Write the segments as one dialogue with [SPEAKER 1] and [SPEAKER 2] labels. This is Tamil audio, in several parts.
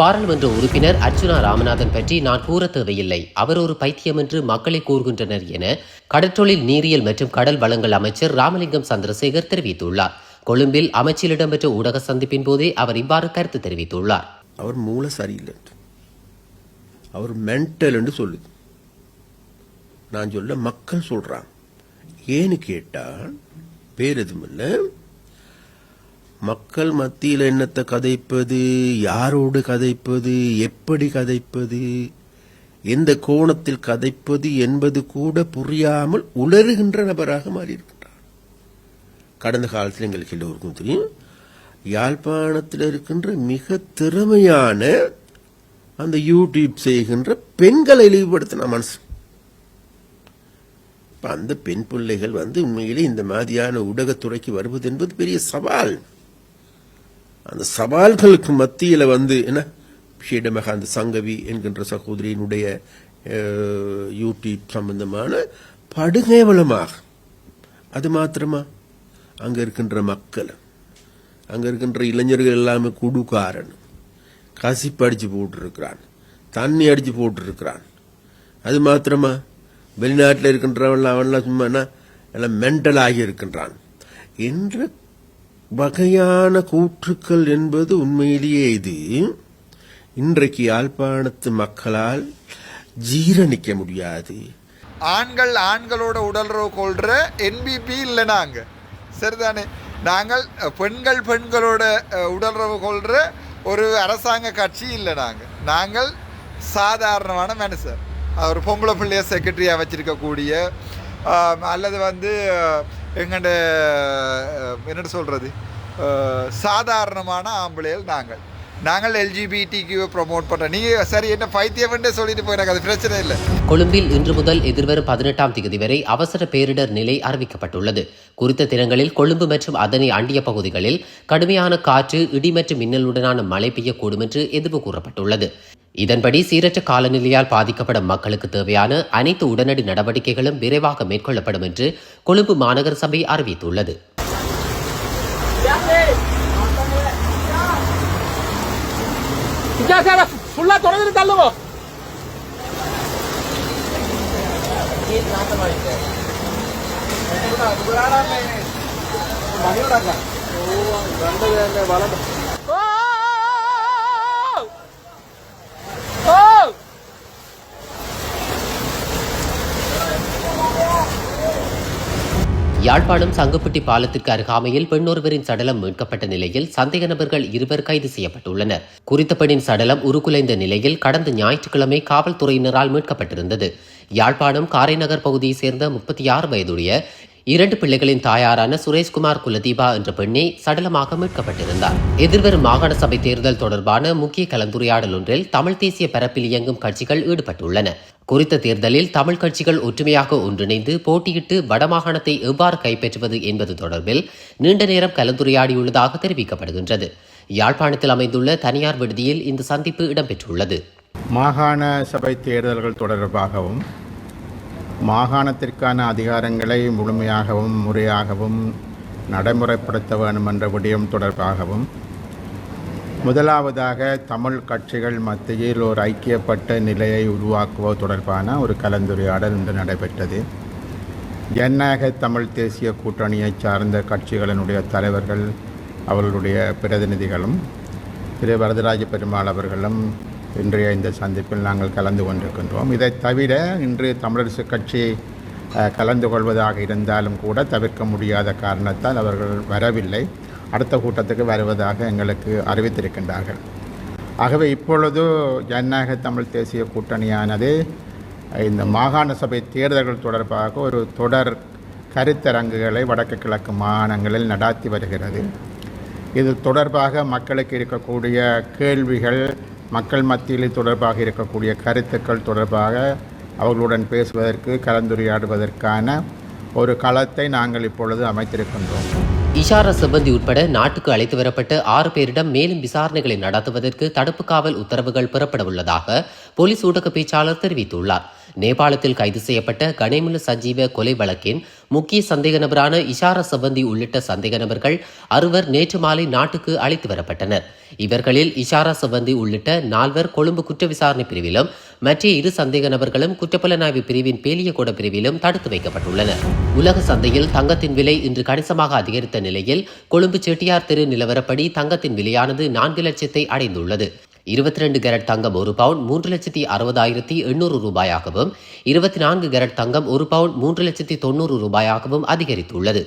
[SPEAKER 1] பாராளுமன்ற உறுப்பினர் அர்ச்சுனா ராமநாதன் பற்றி நான் கூற தேவையில்லை. அவர் ஒரு பைத்தியம் என்று மக்களை கூறுகின்றனர் என கடற்றொழில் நீரியல் மற்றும் கடல் வளங்கள் அமைச்சர் ராமலிங்கம் சந்திரசேகர் தெரிவித்துள்ளார். கொழும்பில் அமைச்சில் இடம்பெற்ற ஊடக சந்திப்பின் போதே அவர் இவ்வாறு கருத்து தெரிவித்துள்ளார்.
[SPEAKER 2] அவர் மூளை சரியில்லை அவர் மென்டல் என்று சொல்லுது. நான் சொல்ல மக்கள் சொல்றான் ஏன்னு கேட்டால் பேர் எதுவும் இல்லை. மக்கள் மத்தியில் என்னத்தை கதைப்பது? யாரோடு கதைப்பது? எப்படி கதைப்பது? எந்த கோணத்தில் கதைப்பது என்பது கூட புரியாமல் உளறுகின்ற நபராக மாறியிருக்கின்றார். கடந்த காலத்தில் எங்களுக்கு எல்லோருக்கும் தெரியும் யாழ்ப்பாணத்தில் இருக்கின்ற மிக திறமையான அந்த யூடியூப் செய்கின்ற பெண்களை இழிவுபடுத்தின மனசு. இப்போ அந்த பெண் பிள்ளைகள் வந்து உண்மையிலே இந்த மாதிரியான ஊடகத்துறைக்கு வருவது என்பது பெரிய சவால். அந்த சவால்களுக்கு மத்தியில் வந்து என்ன? ஷீடமக அந்த சங்கவி என்கின்ற சகோதரியினுடைய யூடியூப் சம்பந்தமான படுகேவலமாக அது மாத்திரமா? அங்கே இருக்கின்ற மக்கள் அங்கே இருக்கின்ற இளைஞர்கள் எல்லாமே குடுக்காரன் கசிப்பு அடித்து போட்டிருக்கிறான். தண்ணி அடித்து போட்டிருக்கிறான். அது மாத்திரமா? வெளிநாட்டில் இருக்கின்றவன் அவன்லாம் சும்மா என்ன? எல்லாம் மென்டல் ஆகி இருக்கின்றான். என்ற வகையான கூற்றுக்கள் என்பது உண்மையிலேயே இது. இன்றைக்கு யாழ்ப்பாணத்து மக்களால் ஜீரணிக்க முடியாது.
[SPEAKER 3] ஆண்கள் ஆண்களோட உடலுறவு கொள்கிற என்பிபி இல்லை நாங்கள் சரிதானே? நாங்கள் பெண்கள் பெண்களோட உடல்றவு உடலுறவு கொள்கிற ஒரு அரசாங்க கட்சி இல்லை நாங்கள் நாங்கள் சாதாரணமான மனுஷர். ஒரு பொம்பளை பிள்ளைய செக்ரட்டரியாக வச்சிருக்கக்கூடிய அல்லது வந்து எங்கள்ட என்ன சொல்கிறது சாதாரணமான ஆம்பளைகள் நாங்கள். நாங்கள் எல்ஜிபிடிக்கு ப்ரொமோட் பண்ணுறோம் நீங்கள் சரி என்ன பைத்தியம்ன்றே சொல்லிட்டு போய் அது பிரச்சனை இல்லை.
[SPEAKER 1] கொழும்பில் இன்று முதல் எதிர்வரும் பதினெட்டாம் தேதி வரை அவசர பேரிடர் நிலை அறிவிக்கப்பட்டுள்ளது. குறித்த தினங்களில் கொழும்பு மற்றும் அதனை அண்டிய பகுதிகளில் கடுமையான காற்று இடி மற்றும் மின்னலுடனான மழை பெய்யக்கூடும் என்று எதிர்ப்பு கூறப்பட்டுள்ளது. இதன்படி சீரற்ற காலநிலையால் பாதிக்கப்படும் மக்களுக்கு தேவையான அனைத்து உடனடி நடவடிக்கைகளும் விரைவாக மேற்கொள்ளப்படும் என்று கொழும்பு மாநகர சபை அறிவித்துள்ளது.
[SPEAKER 4] தொடர்ந்து தள்ளுவோம்
[SPEAKER 1] யாழ்ப்பாணம் சங்குப்பட்டி பாலத்திற்கு அருகாமையில் பெண்ணொருவரின் சடலம் மீட்கப்பட்ட நிலையில் சந்தேக நபர்கள் இருவர் கைது செய்யப்பட்டுள்ளனர். குறித்த பெண்ணின் சடலம் உருக்குலைந்த நிலையில் கடந்த ஞாயிற்றுக்கிழமை காவல்துறையினரால் மீட்கப்பட்டிருந்தது. யாழ்ப்பாணம் காரைநகர் பகுதியைச் சேர்ந்த முப்பத்தி ஆறு வயதுடைய இரண்டு பிள்ளைகளின் தாயாரான சுரேஷ்குமார் குலதீபா என்ற பெண்ணே சடலமாக மீட்கப்பட்டிருந்தார். எதிர்வரும் மாகாண சபை தேர்தல் தொடர்பான முக்கிய கலந்துரையாடல் ஒன்றில் தமிழ் தேசிய பரப்பில் இயங்கும் கட்சிகள் ஈடுபட்டுள்ளன. குறித்த தேர்தலில் தமிழ் கட்சிகள் ஒற்றுமையாக ஒன்றிணைந்து போட்டியிட்டு வடமாகாணத்தை எவ்வாறு கைப்பற்றுவது என்பது தொடர்பில் நீண்ட நேரம் கலந்துரையாடியுள்ளதாக தெரிவிக்கப்படுகின்றது. யாழ்ப்பாணத்தில் அமைந்துள்ள தனியார் விடுதியில் இந்த சந்திப்பு இடம்பெற்றுள்ளது.
[SPEAKER 5] மாகாண சபை தேர்தல்கள் தொடர்பாகவும் மாகாணத்திற்கான அதிகாரங்களை முழுமையாகவும் முறையாகவும் நடைமுறைப்படுத்த வேண்டும் என்ற விடயம் தொடர்பாகவும் முதலாவதாக தமிழ் கட்சிகள் மத்தியில் ஒரு ஐக்கியப்பட்ட நிலையை உருவாக்குவது தொடர்பான ஒரு கலந்துரையாடல் இன்று நடைபெற்றது. ஜனநாயக தமிழ் தேசிய கூட்டணியைச் சார்ந்த கட்சிகளினுடைய தலைவர்கள் அவர்களுடைய பிரதிநிதிகளும் திரு. வரதராஜ பெருமாள் அவர்களும் இன்றைய இந்த சந்திப்பில் நாங்கள் கலந்து கொண்டிருக்கின்றோம். இதை தவிர இன்று தமிழரசு கட்சி கலந்து கொள்வதாக இருந்தாலும் கூட தவிர்க்க முடியாத காரணத்தால் அவர்கள் வரவில்லை. அடுத்த கூட்டத்துக்கு வருவதாக எங்களுக்கு அறிவித்திருக்கின்றார்கள். ஆகவே இப்பொழுது ஜனநாயக தமிழ் தேசிய கூட்டணியானது இந்த மாகாண சபை தேர்தல்கள் தொடர்பாக ஒரு தொடர் கருத்தரங்குகளை வடக்கு கிழக்கு மாகாணங்களில் நடாத்தி வருகிறது. இது தொடர்பாக மக்களுக்கு இருக்கக்கூடிய கேள்விகள் மக்கள் மத்தியில் தொடர்பாக இருக்கக்கூடிய கருத்துக்கள் தொடர்பாக அவர்களுடன் பேசுவதற்கு கலந்துரையாடுவதற்கான ஒரு களத்தை நாங்கள் இப்பொழுது அமைத்திருக்கின்றோம்.
[SPEAKER 1] இஷாரா சிபந்தி உட்பட நாட்டுக்கு அழைத்து வரப்பட்ட ஆறு பேரிடம் மேலும் விசாரணைகளை நடத்துவதற்கு தடுப்பு காவல் உத்தரவுகள் பெறப்பட உள்ளதாக போலீஸ் ஊடக பேச்சாளர் தெரிவித்துள்ளார். நேபாளத்தில் கைது செய்யப்பட்ட கணேமுல சஞ்சீவ கொலை வழக்கின் முக்கிய சந்தேக நபரான இஷாரா சபந்தி உள்ளிட்ட சந்தேக நபர்கள் அறுவர் நேற்று மாலை நாட்டுக்கு அழைத்து வரப்பட்டனர். இவர்களில் இஷாரா சபந்தி உள்ளிட்ட நால்வர் கொழும்பு குற்ற விசாரணை பிரிவிலும் மற்ற இரு சந்தேக நபர்களும் குற்றப்புலனாய்வு பிரிவின் பேலியகோட பிரிவிலும் தடுத்து வைக்கப்பட்டுள்ளனர். உலக சந்தையில் தங்கத்தின் விலை இன்று கணிசமாக அதிகரித்த நிலையில் கொழும்பு செட்டியார் தெரு நிலவரப்படி தங்கத்தின் விலையானது நான்கு லட்சத்தை அடைந்துள்ளது. இருபத்தி ரெண்டு கேரட் தங்கம் ஒரு பவுண்ட் மூன்று லட்சத்தி அறுபதாயிரத்தி எண்ணூறு ரூபாயாகவும் இருபத்தி நான்கு கேரட் தங்கம் ஒரு பவுண்ட் மூன்று லட்சத்தி தொண்ணூறு ரூபாயாகவும் அதிகரித்துள்ளது.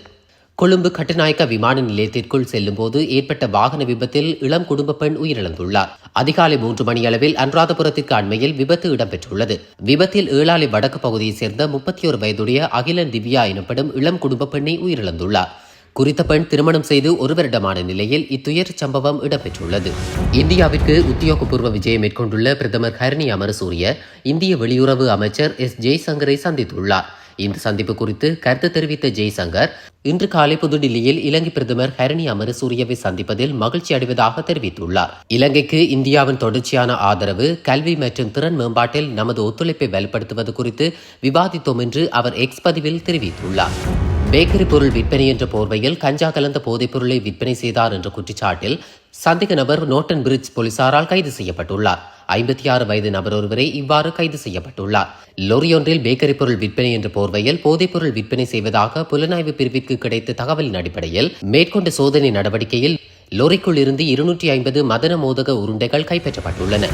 [SPEAKER 1] கொழும்பு கட்டுநாயக்க விமான நிலையத்திற்குள் செல்லும்போது ஏற்பட்ட வாகன விபத்தில் இளம் குடும்ப பெண் உயிரிழந்துள்ளார். அதிகாலை மூன்று மணியளவில் அனுராதபுரத்திற்கு அண்மையில் விபத்து இடம்பெற்றுள்ளது. விபத்தில் ஏழாலை வடக்கு பகுதியைச் சேர்ந்த முப்பத்தி ஒரு வயதுடைய அகிலன் திவ்யா எனப்படும் இளம் குடும்ப பெண்ணை உயிரிழந்துள்ளார். குறித்த பெண் திருமணம் செய்து ஒரு வருடமான நிலையில் இத்துயர் சம்பவம் இடம்பெற்றுள்ளது. இந்தியாவிற்கு உத்தியோகபூர்வ விஜயம் மேற்கொண்டுள்ள பிரதமர் ஹரணி அமரசூரிய இந்திய வெளியுறவு அமைச்சர் எஸ். ஜெய்சங்கரை சந்தித்துள்ளார். இந்த சந்திப்பு குறித்து கருத்து தெரிவித்த ஜெய்சங்கர் இன்று காலை புதுடில்லியில் இலங்கை பிரதமர் ஹரணி அமரசூரியவை சந்திப்பதில் மகிழ்ச்சி அடைவதாக தெரிவித்துள்ளார். இலங்கைக்கு இந்தியாவின் தொடர்ச்சியான ஆதரவு கல்வி மற்றும் திறன் மேம்பாட்டில் நமது ஒத்துழைப்பை வலுப்படுத்துவது குறித்து விவாதித்தோம் என்று அவர் எக்ஸ் பதிவில் தெரிவித்துள்ளார். பேக்கரி பொருள் விற்பனை என்ற போர்வையில் கஞ்சா கலந்த போதைப் பொருளை விற்பனை செய்தார் என்ற குற்றச்சாட்டில் சந்தேக நபர் நோட்டன் பிரிட்ஜ் போலீசாரால் கைது செய்யப்பட்டுள்ளார். ஐம்பத்தி ஆறு வயது நபர் ஒருவரை இவ்வாறு கைது செய்யப்பட்டுள்ளார். லொரியொன்றில் பேக்கரி பொருள் விற்பனை என்ற போர்வையில் போதைப் பொருள் விற்பனை செய்வதாக புலனாய்வு பிரிவிற்கு கிடைத்த தகவலின் அடிப்படையில் மேற்கொண்ட சோதனை நடவடிக்கையில் லொரிக்குள் இருந்து இருநூற்றி ஐம்பது மதன மோதக உருண்டைகள் கைப்பற்றப்பட்டுள்ளன.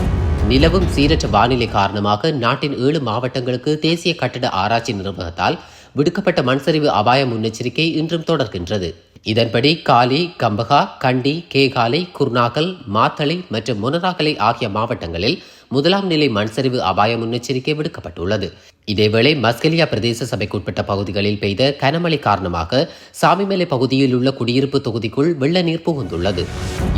[SPEAKER 1] நிலவும் சீரற்ற வானிலை காரணமாக நாட்டின் ஏழு மாவட்டங்களுக்கு தேசிய கட்டட ஆராய்ச்சி நிர்வாகத்தால் விடுக்கப்பட்ட மண்சரிவு அபாய முன்னெச்சரிக்கை இன்றும் தொடர்கின்றது. இதன்படி காலி கம்பகா கண்டி கேகாலை குர்நாகல் மாத்தளை மற்றும் முனராகலை ஆகிய மாவட்டங்களில் முதலாம் நிலை மண்சரிவு அபாய முன்னெச்சரிக்கை விடுக்கப்பட்டுள்ளது. இதேவேளை மஸ்கெலியா பிரதேச சபைக்குட்பட்ட பகுதிகளில் பெய்த கனமழை காரணமாக சாமிமலை பகுதியில் உள்ள குடியிருப்பு தொகுதிக்குள் வெள்ள நீர் புகுந்துள்ளது.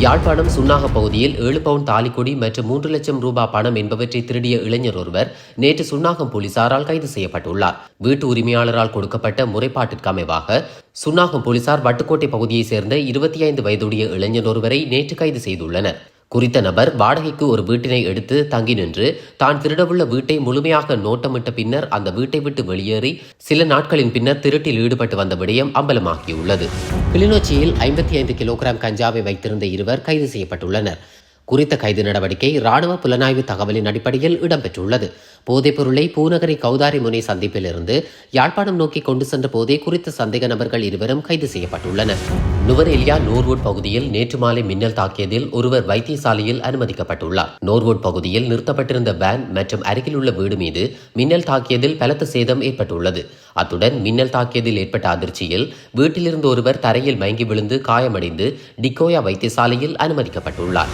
[SPEAKER 1] யாழ்ப்பாணம் சுன்னாக பகுதியில் ஏழு பவுண்ட் தாலிக்கொடி மற்றும் மூன்று லட்சம் ரூபாய் பணம் என்பவற்றை திருடிய இளைஞர் ஒருவர் நேற்று சுன்னாகம் போலீசாரால் கைது செய்யப்பட்டுள்ளார். வீட்டு உரிமையாளரால் கொடுக்கப்பட்ட முறைப்பாட்டிற்கு அமைவாக சுன்னாகம் போலீசார் வட்டுக்கோட்டை பகுதியைச் சேர்ந்த இருபத்தி ஐந்து வயதுடைய இளைஞர் ஒருவரை நேற்று கைது செய்துள்ளனர். குறித்த நபர் வாடகைக்கு ஒரு வீட்டினை எடுத்து தங்கி நின்று தான் திருடவுள்ள வீட்டை முழுமையாக நோட்டமிட்ட பின்னர் அந்த வீட்டை விட்டு வெளியேறி சில நாட்களின் பின்னர் திருட்டில் ஈடுபட்டு வந்த விடயம் அம்பலமாகியுள்ளது. கிளிநொச்சியில் ஐம்பத்தி ஐந்து கிலோகிராம் கஞ்சாவை வைத்திருந்த இருவர் கைது செய்யப்பட்டுள்ளனர். குறித்த கைது நடவடிக்கை ராணுவ புலனாய்வு தகவலின் அடிப்படையில் இடம்பெற்றுள்ளது. போதைப் பொருளை பூநகரி கௌதாரி முனை சந்திப்பிலிருந்து யாழ்ப்பாணம் நோக்கி கொண்டு சென்ற போதே குறித்த சந்தேக நபர்கள் இருவரும் கைது செய்யப்பட்டுள்ளனர். நுவரெலியா நோர்வுட் பகுதியில் நேற்று மாலை மின்னல் தாக்கியதில் ஒருவர் வைத்தியசாலையில் அனுமதிக்கப்பட்டுள்ளார். நோர்வுட் பகுதியில் நிறுத்தப்பட்டிருந்த வேன் மற்றும் அருகிலுள்ள வீடு மீது மின்னல் தாக்கியதில் பலத்த சேதம் ஏற்பட்டுள்ளது. அத்துடன் மின்னல் தாக்கியதில் ஏற்பட்ட அதிர்ச்சியில் வீட்டிலிருந்து ஒருவர் தரையில் மயங்கி விழுந்து காயமடைந்து டிக்கோயா வைத்தியசாலையில் அனுமதிக்கப்பட்டுள்ளார்.